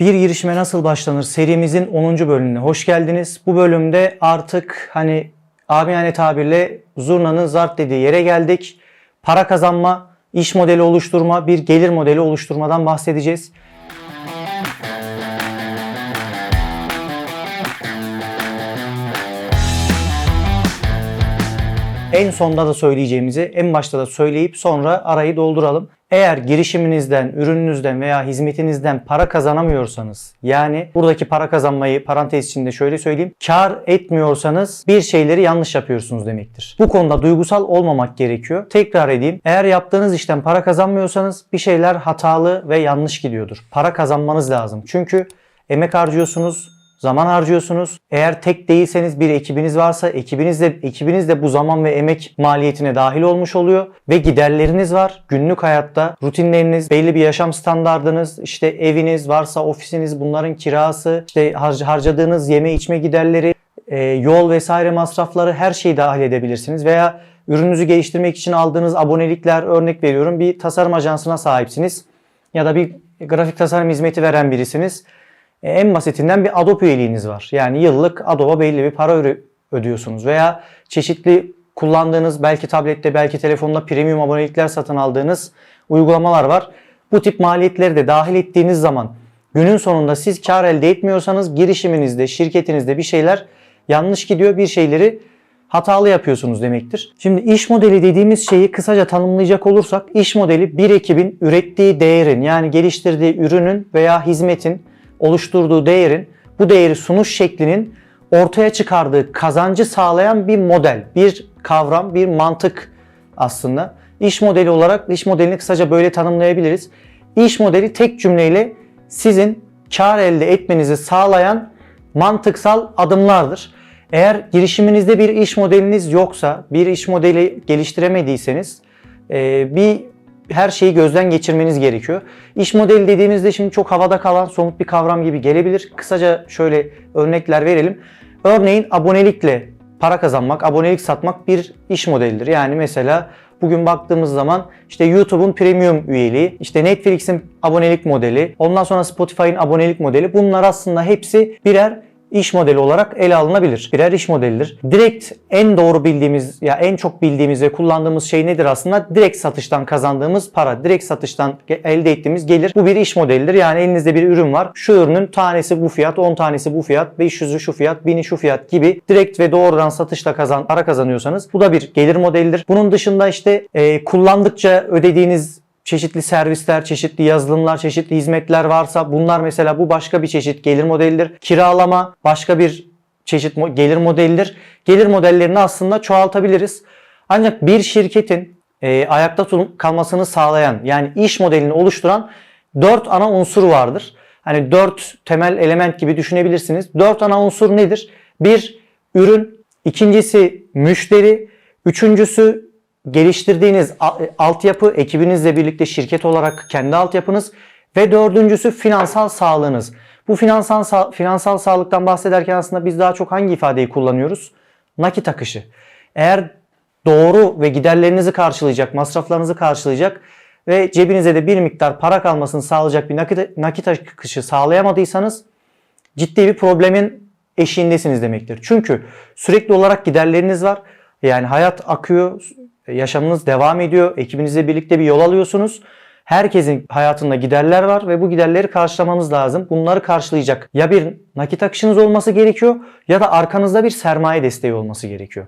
Bir girişime nasıl başlanır serimizin 10. bölümüne hoş geldiniz. Bu bölümde artık hani amiyane tabirle zurnanın zart dediği yere geldik. Para kazanma, iş modeli oluşturma, bir gelir modeli oluşturmadan bahsedeceğiz. En sonda da söyleyeceğimizi en başta da söyleyip sonra arayı dolduralım. Eğer girişiminizden, ürününüzden veya hizmetinizden para kazanamıyorsanız yani buradaki para kazanmayı parantez içinde şöyle söyleyeyim. Kar etmiyorsanız bir şeyleri yanlış yapıyorsunuz demektir. Bu konuda duygusal olmamak gerekiyor. Tekrar edeyim. Eğer yaptığınız işten para kazanmıyorsanız bir şeyler hatalı ve yanlış gidiyordur. Para kazanmanız lazım. Çünkü emek harcıyorsunuz, Zaman harcıyorsunuz. Eğer tek değilseniz bir ekibiniz varsa ekibiniz de, ekibiniz de bu zaman ve emek maliyetine dahil olmuş oluyor. Ve giderleriniz var. Günlük hayatta rutinleriniz, belli bir yaşam standardınız, işte eviniz varsa ofisiniz bunların kirası, işte har- harcadığınız yeme içme giderleri, e, yol vesaire masrafları her şeyi dahil edebilirsiniz. Veya ürününüzü geliştirmek için aldığınız abonelikler örnek veriyorum bir tasarım ajansına sahipsiniz ya da bir grafik tasarım hizmeti veren birisiniz. E, En basitinden bir Adobe üyeliğiniz var. Yani yıllık Adobe belli bir para ödüyorsunuz veya çeşitli kullandığınız belki tablette belki telefonda premium abonelikler satın aldığınız uygulamalar var. Bu tip maliyetleri de dahil ettiğiniz zaman günün sonunda siz kar elde etmiyorsanız girişiminizde, şirketinizde bir şeyler yanlış gidiyor. Bir şeyleri hatalı yapıyorsunuz demektir. Şimdi iş modeli dediğimiz şeyi kısaca tanımlayacak olursak iş modeli bir ekibin ürettiği değerin yani geliştirdiği ürünün veya hizmetin oluşturduğu değerin bu değeri sunuş şeklinin ortaya çıkardığı kazancı sağlayan bir model, bir kavram, bir mantık aslında. İş modeli olarak iş modelini kısaca böyle tanımlayabiliriz. İş modeli tek cümleyle sizin kar elde etmenizi sağlayan mantıksal adımlardır. Eğer girişiminizde bir iş modeliniz yoksa, bir iş modeli geliştiremediyseniz bir her şeyi gözden geçirmeniz gerekiyor. İş modeli dediğimizde şimdi çok havada kalan somut bir kavram gibi gelebilir. Kısaca şöyle örnekler verelim. Örneğin abonelikle para kazanmak, abonelik satmak bir iş modelidir. Yani mesela bugün baktığımız zaman işte YouTube'un premium üyeliği, işte Netflix'in abonelik modeli, ondan sonra Spotify'ın abonelik modeli bunlar aslında hepsi birer iş modeli olarak ele alınabilir. Birer iş modelidir. Direkt en doğru bildiğimiz ya en çok bildiğimiz ve kullandığımız şey nedir aslında? Direkt satıştan kazandığımız para, direkt satıştan elde ettiğimiz gelir. Bu bir iş modelidir. Yani elinizde bir ürün var. Şu ürünün tanesi bu fiyat, 10 tanesi bu fiyat, 500'ü şu fiyat, 1000'i şu fiyat gibi direkt ve doğrudan satışla kazan para kazanıyorsanız bu da bir gelir modelidir. Bunun dışında işte e, kullandıkça ödediğiniz çeşitli servisler, çeşitli yazılımlar, çeşitli hizmetler varsa bunlar mesela bu başka bir çeşit gelir modelidir. Kiralama başka bir çeşit gelir modelidir. Gelir modellerini aslında çoğaltabiliriz. Ancak bir şirketin e, ayakta kalmasını sağlayan yani iş modelini oluşturan dört ana unsur vardır. Hani dört temel element gibi düşünebilirsiniz. Dört ana unsur nedir? Bir, ürün. ikincisi müşteri. Üçüncüsü geliştirdiğiniz a- altyapı, ekibinizle birlikte şirket olarak kendi altyapınız ve dördüncüsü finansal sağlığınız. Bu finansal sa- finansal sağlıktan bahsederken aslında biz daha çok hangi ifadeyi kullanıyoruz? Nakit akışı. Eğer doğru ve giderlerinizi karşılayacak, masraflarınızı karşılayacak ve cebinize de bir miktar para kalmasını sağlayacak bir nakit, nakit akışı sağlayamadıysanız ciddi bir problemin eşiğindesiniz demektir. Çünkü sürekli olarak giderleriniz var. Yani hayat akıyor, yaşamınız devam ediyor. Ekibinizle birlikte bir yol alıyorsunuz. Herkesin hayatında giderler var ve bu giderleri karşılamanız lazım. Bunları karşılayacak ya bir nakit akışınız olması gerekiyor ya da arkanızda bir sermaye desteği olması gerekiyor.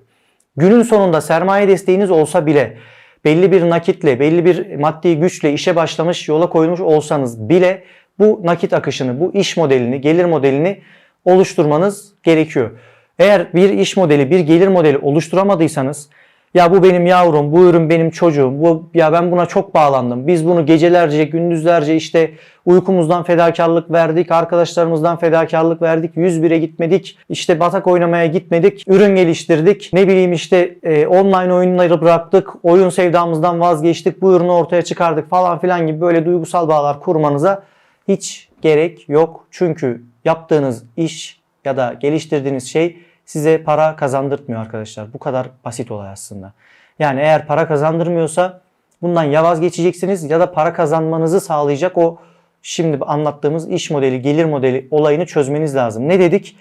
Günün sonunda sermaye desteğiniz olsa bile belli bir nakitle, belli bir maddi güçle işe başlamış, yola koyulmuş olsanız bile bu nakit akışını, bu iş modelini, gelir modelini oluşturmanız gerekiyor. Eğer bir iş modeli, bir gelir modeli oluşturamadıysanız ya bu benim yavrum, bu ürün benim çocuğum, bu ya ben buna çok bağlandım. Biz bunu gecelerce, gündüzlerce işte uykumuzdan fedakarlık verdik, arkadaşlarımızdan fedakarlık verdik, 101'e gitmedik, işte batak oynamaya gitmedik, ürün geliştirdik, ne bileyim işte e, online oyunları bıraktık, oyun sevdamızdan vazgeçtik, bu ürünü ortaya çıkardık falan filan gibi böyle duygusal bağlar kurmanıza hiç gerek yok. Çünkü yaptığınız iş ya da geliştirdiğiniz şey size para kazandırtmıyor arkadaşlar. Bu kadar basit olay aslında. Yani eğer para kazandırmıyorsa bundan ya vazgeçeceksiniz ya da para kazanmanızı sağlayacak o şimdi anlattığımız iş modeli, gelir modeli olayını çözmeniz lazım. Ne dedik?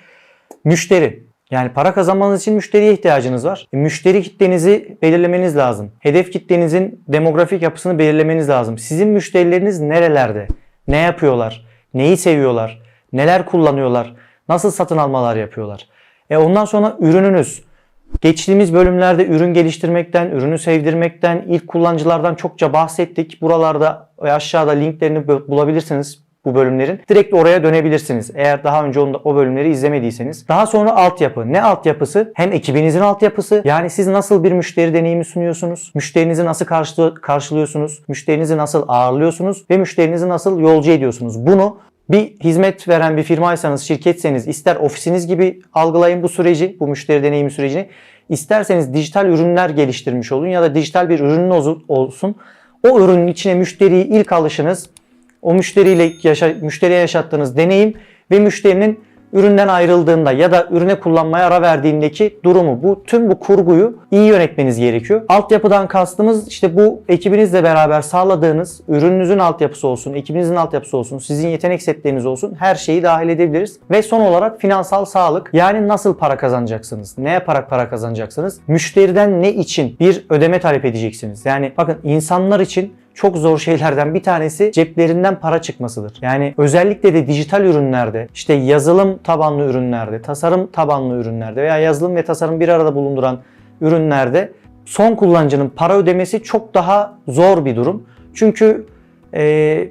Müşteri. Yani para kazanmanız için müşteriye ihtiyacınız var. E, müşteri kitlenizi belirlemeniz lazım. Hedef kitlenizin demografik yapısını belirlemeniz lazım. Sizin müşterileriniz nerelerde? Ne yapıyorlar? Neyi seviyorlar? Neler kullanıyorlar? Nasıl satın almalar yapıyorlar? E ondan sonra ürününüz. Geçtiğimiz bölümlerde ürün geliştirmekten, ürünü sevdirmekten, ilk kullanıcılardan çokça bahsettik. Buralarda ve aşağıda linklerini bulabilirsiniz bu bölümlerin. Direkt oraya dönebilirsiniz. Eğer daha önce onda, o bölümleri izlemediyseniz. Daha sonra altyapı. Ne altyapısı? Hem ekibinizin altyapısı. Yani siz nasıl bir müşteri deneyimi sunuyorsunuz? Müşterinizi nasıl karşı, karşılıyorsunuz? Müşterinizi nasıl ağırlıyorsunuz? Ve müşterinizi nasıl yolcu ediyorsunuz? Bunu bir hizmet veren bir firmaysanız, şirketseniz ister ofisiniz gibi algılayın bu süreci, bu müşteri deneyimi sürecini. İsterseniz dijital ürünler geliştirmiş olun ya da dijital bir ürünün olsun. O ürünün içine müşteriyi ilk alışınız, o müşteriyle yaşa, müşteriye yaşattığınız deneyim ve müşterinin üründen ayrıldığında ya da ürüne kullanmaya ara verdiğindeki durumu bu tüm bu kurguyu iyi yönetmeniz gerekiyor. Altyapıdan kastımız işte bu ekibinizle beraber sağladığınız ürününüzün altyapısı olsun, ekibinizin altyapısı olsun, sizin yetenek setleriniz olsun her şeyi dahil edebiliriz. Ve son olarak finansal sağlık yani nasıl para kazanacaksınız? Ne yaparak para kazanacaksınız? Müşteriden ne için bir ödeme talep edeceksiniz? Yani bakın insanlar için çok zor şeylerden bir tanesi ceplerinden para çıkmasıdır. Yani özellikle de dijital ürünlerde, işte yazılım tabanlı ürünlerde, tasarım tabanlı ürünlerde veya yazılım ve tasarım bir arada bulunduran ürünlerde son kullanıcının para ödemesi çok daha zor bir durum. Çünkü e,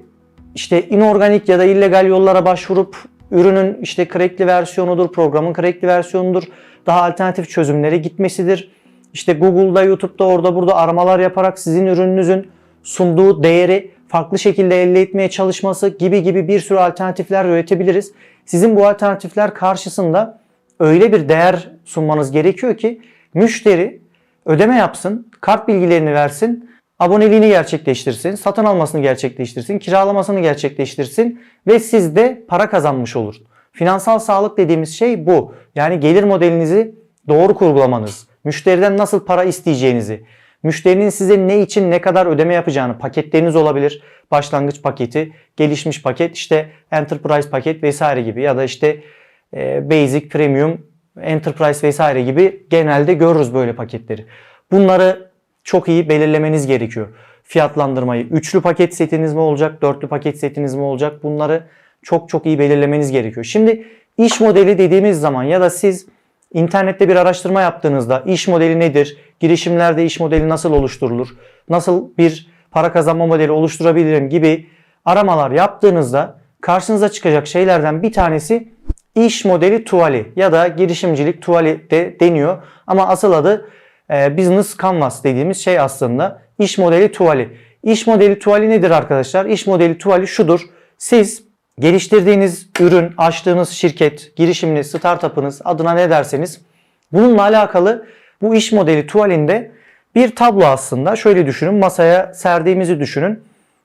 işte inorganik ya da illegal yollara başvurup ürünün işte crackli versiyonudur, programın crackli versiyonudur, daha alternatif çözümlere gitmesidir. İşte Google'da, YouTube'da, orada burada aramalar yaparak sizin ürününüzün sunduğu değeri farklı şekilde elde etmeye çalışması gibi gibi bir sürü alternatifler üretebiliriz. Sizin bu alternatifler karşısında öyle bir değer sunmanız gerekiyor ki müşteri ödeme yapsın, kart bilgilerini versin, aboneliğini gerçekleştirsin, satın almasını gerçekleştirsin, kiralamasını gerçekleştirsin ve siz de para kazanmış olur. Finansal sağlık dediğimiz şey bu. Yani gelir modelinizi doğru kurgulamanız, müşteriden nasıl para isteyeceğinizi, Müşterinin size ne için ne kadar ödeme yapacağını paketleriniz olabilir. Başlangıç paketi, gelişmiş paket, işte enterprise paket vesaire gibi ya da işte e, basic, premium, enterprise vesaire gibi genelde görürüz böyle paketleri. Bunları çok iyi belirlemeniz gerekiyor. Fiyatlandırmayı, üçlü paket setiniz mi olacak, dörtlü paket setiniz mi olacak bunları çok çok iyi belirlemeniz gerekiyor. Şimdi iş modeli dediğimiz zaman ya da siz İnternette bir araştırma yaptığınızda iş modeli nedir? Girişimlerde iş modeli nasıl oluşturulur? Nasıl bir para kazanma modeli oluşturabilirim gibi aramalar yaptığınızda karşınıza çıkacak şeylerden bir tanesi iş modeli tuvali ya da girişimcilik tuvali de deniyor. Ama asıl adı e, business canvas dediğimiz şey aslında iş modeli tuvali. İş modeli tuvali nedir arkadaşlar? İş modeli tuvali şudur. Siz geliştirdiğiniz ürün, açtığınız şirket, girişiminiz, startup'ınız adına ne derseniz bununla alakalı bu iş modeli tuvalinde bir tablo aslında. Şöyle düşünün masaya serdiğimizi düşünün.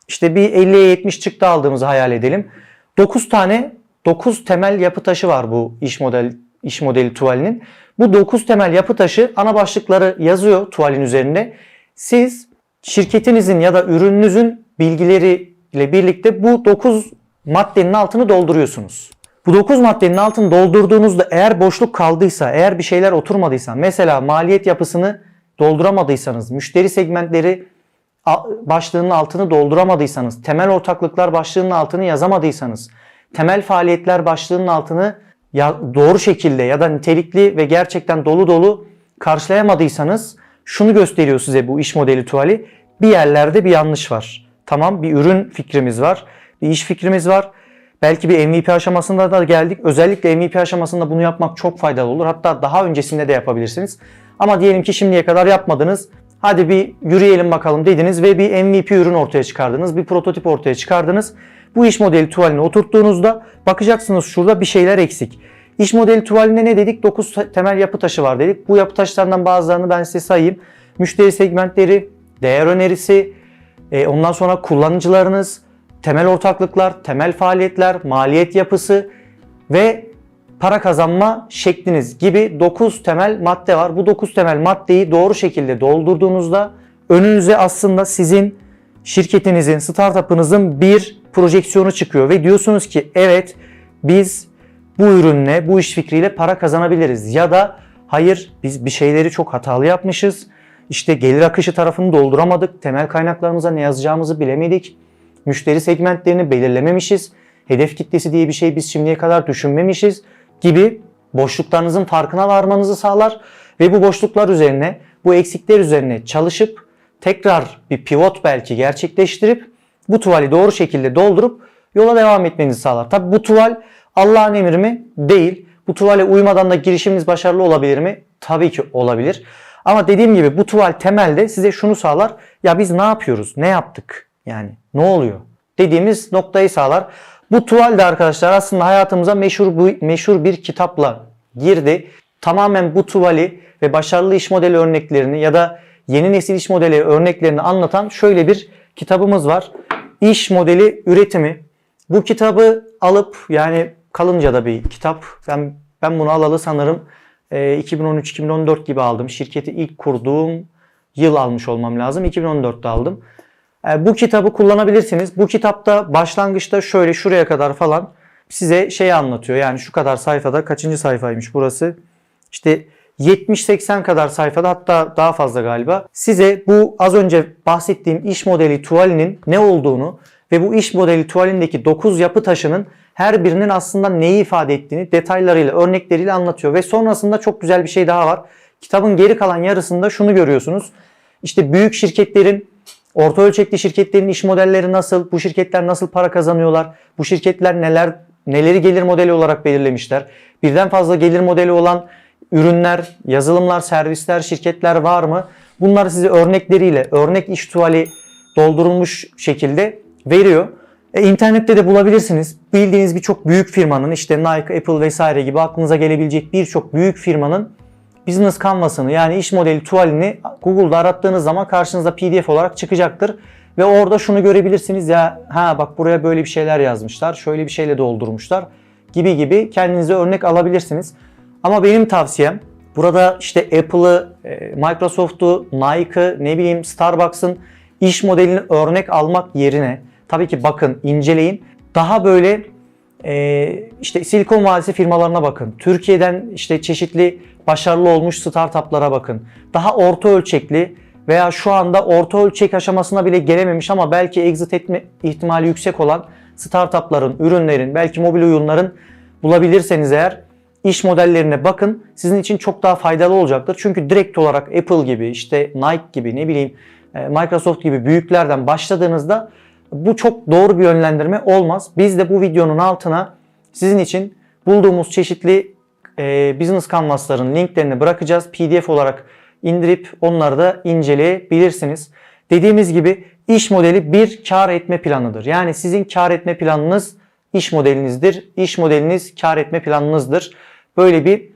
İşte bir 50'ye 70 çıktı aldığımızı hayal edelim. 9 tane 9 temel yapı taşı var bu iş model iş modeli tuvalinin. Bu 9 temel yapı taşı ana başlıkları yazıyor tuvalin üzerinde. Siz şirketinizin ya da ürününüzün bilgileriyle birlikte bu 9 maddenin altını dolduruyorsunuz. Bu 9 maddenin altını doldurduğunuzda eğer boşluk kaldıysa, eğer bir şeyler oturmadıysa, mesela maliyet yapısını dolduramadıysanız, müşteri segmentleri başlığının altını dolduramadıysanız, temel ortaklıklar başlığının altını yazamadıysanız, temel faaliyetler başlığının altını doğru şekilde ya da nitelikli ve gerçekten dolu dolu karşılayamadıysanız şunu gösteriyor size bu iş modeli tuvali. Bir yerlerde bir yanlış var. Tamam bir ürün fikrimiz var bir iş fikrimiz var. Belki bir MVP aşamasında da geldik. Özellikle MVP aşamasında bunu yapmak çok faydalı olur. Hatta daha öncesinde de yapabilirsiniz. Ama diyelim ki şimdiye kadar yapmadınız. Hadi bir yürüyelim bakalım dediniz ve bir MVP ürün ortaya çıkardınız. Bir prototip ortaya çıkardınız. Bu iş modeli tuvaline oturttuğunuzda bakacaksınız şurada bir şeyler eksik. İş modeli tuvaline ne dedik? 9 temel yapı taşı var dedik. Bu yapı taşlarından bazılarını ben size sayayım. Müşteri segmentleri, değer önerisi, e, ondan sonra kullanıcılarınız, temel ortaklıklar, temel faaliyetler, maliyet yapısı ve para kazanma şekliniz gibi 9 temel madde var. Bu 9 temel maddeyi doğru şekilde doldurduğunuzda önünüze aslında sizin şirketinizin, startup'ınızın bir projeksiyonu çıkıyor ve diyorsunuz ki evet biz bu ürünle, bu iş fikriyle para kazanabiliriz. Ya da hayır biz bir şeyleri çok hatalı yapmışız. İşte gelir akışı tarafını dolduramadık. Temel kaynaklarımıza ne yazacağımızı bilemedik. Müşteri segmentlerini belirlememişiz. Hedef kitlesi diye bir şey biz şimdiye kadar düşünmemişiz gibi boşluklarınızın farkına varmanızı sağlar ve bu boşluklar üzerine, bu eksikler üzerine çalışıp tekrar bir pivot belki gerçekleştirip bu tuvali doğru şekilde doldurup yola devam etmenizi sağlar. Tabi bu tuval Allah'ın emri mi? Değil. Bu tuvale uymadan da girişiminiz başarılı olabilir mi? Tabii ki olabilir. Ama dediğim gibi bu tuval temelde size şunu sağlar. Ya biz ne yapıyoruz? Ne yaptık? Yani ne oluyor? Dediğimiz noktayı sağlar. Bu tuval de arkadaşlar aslında hayatımıza meşhur, bu, meşhur bir kitapla girdi. Tamamen bu tuvali ve başarılı iş modeli örneklerini ya da yeni nesil iş modeli örneklerini anlatan şöyle bir kitabımız var. İş modeli üretimi. Bu kitabı alıp yani kalınca da bir kitap. Ben ben bunu alalı sanırım e, 2013-2014 gibi aldım. Şirketi ilk kurduğum yıl almış olmam lazım. 2014'te aldım. E, bu kitabı kullanabilirsiniz. Bu kitapta başlangıçta şöyle şuraya kadar falan size şey anlatıyor. Yani şu kadar sayfada kaçıncı sayfaymış burası? İşte 70-80 kadar sayfada hatta daha fazla galiba. Size bu az önce bahsettiğim iş modeli tuvalinin ne olduğunu ve bu iş modeli tuvalindeki 9 yapı taşının her birinin aslında neyi ifade ettiğini detaylarıyla, örnekleriyle anlatıyor. Ve sonrasında çok güzel bir şey daha var. Kitabın geri kalan yarısında şunu görüyorsunuz. İşte büyük şirketlerin, orta ölçekli şirketlerin iş modelleri nasıl, bu şirketler nasıl para kazanıyorlar, bu şirketler neler neleri gelir modeli olarak belirlemişler. Birden fazla gelir modeli olan ürünler, yazılımlar, servisler, şirketler var mı? Bunları size örnekleriyle, örnek iş tuvali doldurulmuş şekilde veriyor. E, internette de bulabilirsiniz. Bildiğiniz birçok büyük firmanın işte Nike, Apple vesaire gibi aklınıza gelebilecek birçok büyük firmanın business canvas'ını yani iş modeli tuvalini Google'da arattığınız zaman karşınıza PDF olarak çıkacaktır. Ve orada şunu görebilirsiniz ya ha bak buraya böyle bir şeyler yazmışlar, şöyle bir şeyle doldurmuşlar gibi gibi kendinize örnek alabilirsiniz. Ama benim tavsiyem burada işte Apple'ı, e, Microsoft'u, Nike'ı, ne bileyim Starbucks'ın iş modelini örnek almak yerine tabii ki bakın, inceleyin. Daha böyle e, işte Silikon Vadisi firmalarına bakın. Türkiye'den işte çeşitli başarılı olmuş startuplara bakın. Daha orta ölçekli veya şu anda orta ölçek aşamasına bile gelememiş ama belki exit etme ihtimali yüksek olan startupların, ürünlerin, belki mobil oyunların bulabilirseniz eğer iş modellerine bakın. Sizin için çok daha faydalı olacaktır. Çünkü direkt olarak Apple gibi, işte Nike gibi, ne bileyim e, Microsoft gibi büyüklerden başladığınızda bu çok doğru bir yönlendirme olmaz. Biz de bu videonun altına sizin için bulduğumuz çeşitli e, business canvasların linklerini bırakacağız. PDF olarak indirip onları da inceleyebilirsiniz. Dediğimiz gibi iş modeli bir kar etme planıdır. Yani sizin kar etme planınız iş modelinizdir. İş modeliniz kar etme planınızdır. Böyle bir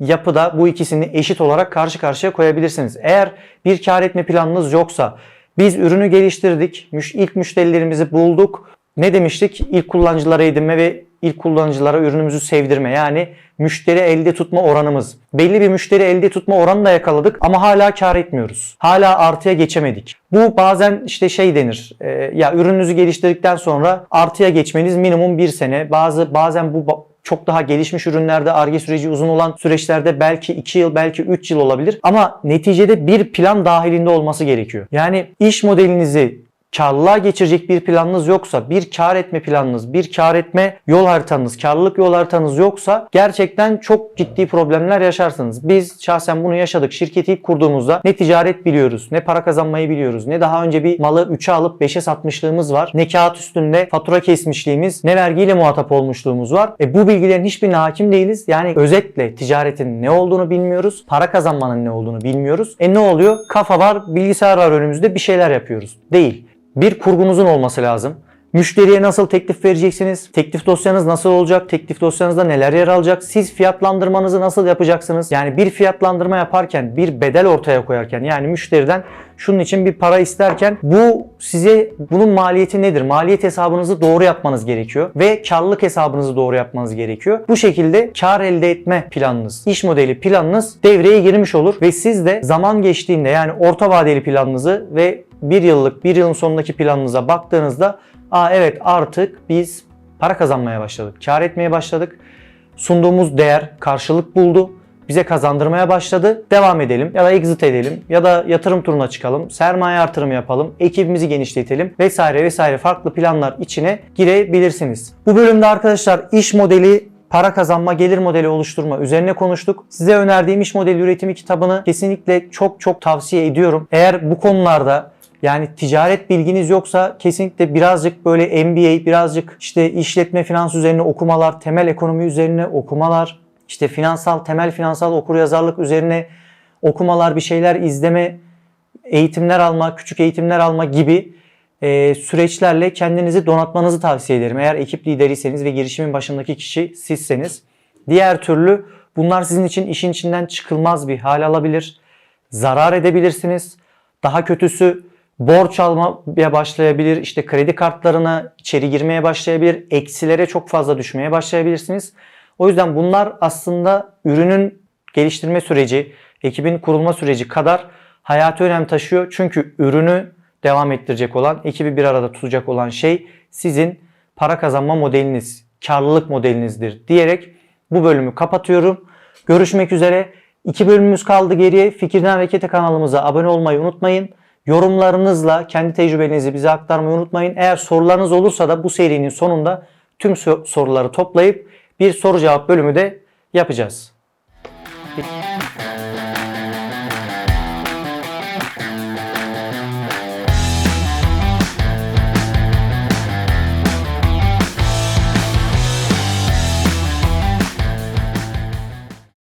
yapıda bu ikisini eşit olarak karşı karşıya koyabilirsiniz. Eğer bir kar etme planınız yoksa biz ürünü geliştirdik, ilk müşterilerimizi bulduk. Ne demiştik? İlk kullanıcılara edinme ve ilk kullanıcılara ürünümüzü sevdirme. Yani müşteri elde tutma oranımız. Belli bir müşteri elde tutma oranı da yakaladık ama hala kar etmiyoruz. Hala artıya geçemedik. Bu bazen işte şey denir. E, ya ürününüzü geliştirdikten sonra artıya geçmeniz minimum bir sene. Bazı bazen bu çok daha gelişmiş ürünlerde ARGE süreci uzun olan süreçlerde belki 2 yıl belki 3 yıl olabilir. Ama neticede bir plan dahilinde olması gerekiyor. Yani iş modelinizi karlılığa geçirecek bir planınız yoksa, bir kar etme planınız, bir kar etme yol haritanız, karlılık yol haritanız yoksa gerçekten çok ciddi problemler yaşarsınız. Biz şahsen bunu yaşadık. Şirketi ilk kurduğumuzda ne ticaret biliyoruz, ne para kazanmayı biliyoruz, ne daha önce bir malı 3'e alıp 5'e satmışlığımız var. Ne kağıt üstünde fatura kesmişliğimiz, ne vergiyle muhatap olmuşluğumuz var. E bu bilgilerin hiçbirine hakim değiliz. Yani özetle ticaretin ne olduğunu bilmiyoruz. Para kazanmanın ne olduğunu bilmiyoruz. E ne oluyor? Kafa var, bilgisayar var önümüzde bir şeyler yapıyoruz. Değil bir kurgunuzun olması lazım. Müşteriye nasıl teklif vereceksiniz? Teklif dosyanız nasıl olacak? Teklif dosyanızda neler yer alacak? Siz fiyatlandırmanızı nasıl yapacaksınız? Yani bir fiyatlandırma yaparken, bir bedel ortaya koyarken yani müşteriden şunun için bir para isterken bu size bunun maliyeti nedir? Maliyet hesabınızı doğru yapmanız gerekiyor ve karlılık hesabınızı doğru yapmanız gerekiyor. Bu şekilde kar elde etme planınız, iş modeli planınız devreye girmiş olur ve siz de zaman geçtiğinde yani orta vadeli planınızı ve bir yıllık, bir yılın sonundaki planınıza baktığınızda Aa evet artık biz para kazanmaya başladık. Kar etmeye başladık. Sunduğumuz değer karşılık buldu. Bize kazandırmaya başladı. Devam edelim ya da exit edelim ya da yatırım turuna çıkalım. Sermaye artırımı yapalım. Ekibimizi genişletelim vesaire vesaire farklı planlar içine girebilirsiniz. Bu bölümde arkadaşlar iş modeli para kazanma, gelir modeli oluşturma üzerine konuştuk. Size önerdiğim iş modeli üretimi kitabını kesinlikle çok çok tavsiye ediyorum. Eğer bu konularda yani ticaret bilginiz yoksa kesinlikle birazcık böyle MBA, birazcık işte işletme finans üzerine okumalar, temel ekonomi üzerine okumalar, işte finansal, temel finansal okuryazarlık üzerine okumalar, bir şeyler izleme, eğitimler alma, küçük eğitimler alma gibi e, süreçlerle kendinizi donatmanızı tavsiye ederim. Eğer ekip lideriyseniz ve girişimin başındaki kişi sizseniz. Diğer türlü bunlar sizin için işin içinden çıkılmaz bir hal alabilir. Zarar edebilirsiniz. Daha kötüsü borç almaya başlayabilir. İşte kredi kartlarına içeri girmeye başlayabilir. Eksilere çok fazla düşmeye başlayabilirsiniz. O yüzden bunlar aslında ürünün geliştirme süreci, ekibin kurulma süreci kadar hayati önem taşıyor. Çünkü ürünü devam ettirecek olan, ekibi bir arada tutacak olan şey sizin para kazanma modeliniz, karlılık modelinizdir diyerek bu bölümü kapatıyorum. Görüşmek üzere. İki bölümümüz kaldı geriye. Fikirden Harekete kanalımıza abone olmayı unutmayın. Yorumlarınızla kendi tecrübelerinizi bize aktarmayı unutmayın. Eğer sorularınız olursa da bu serinin sonunda tüm so- soruları toplayıp bir soru cevap bölümü de yapacağız.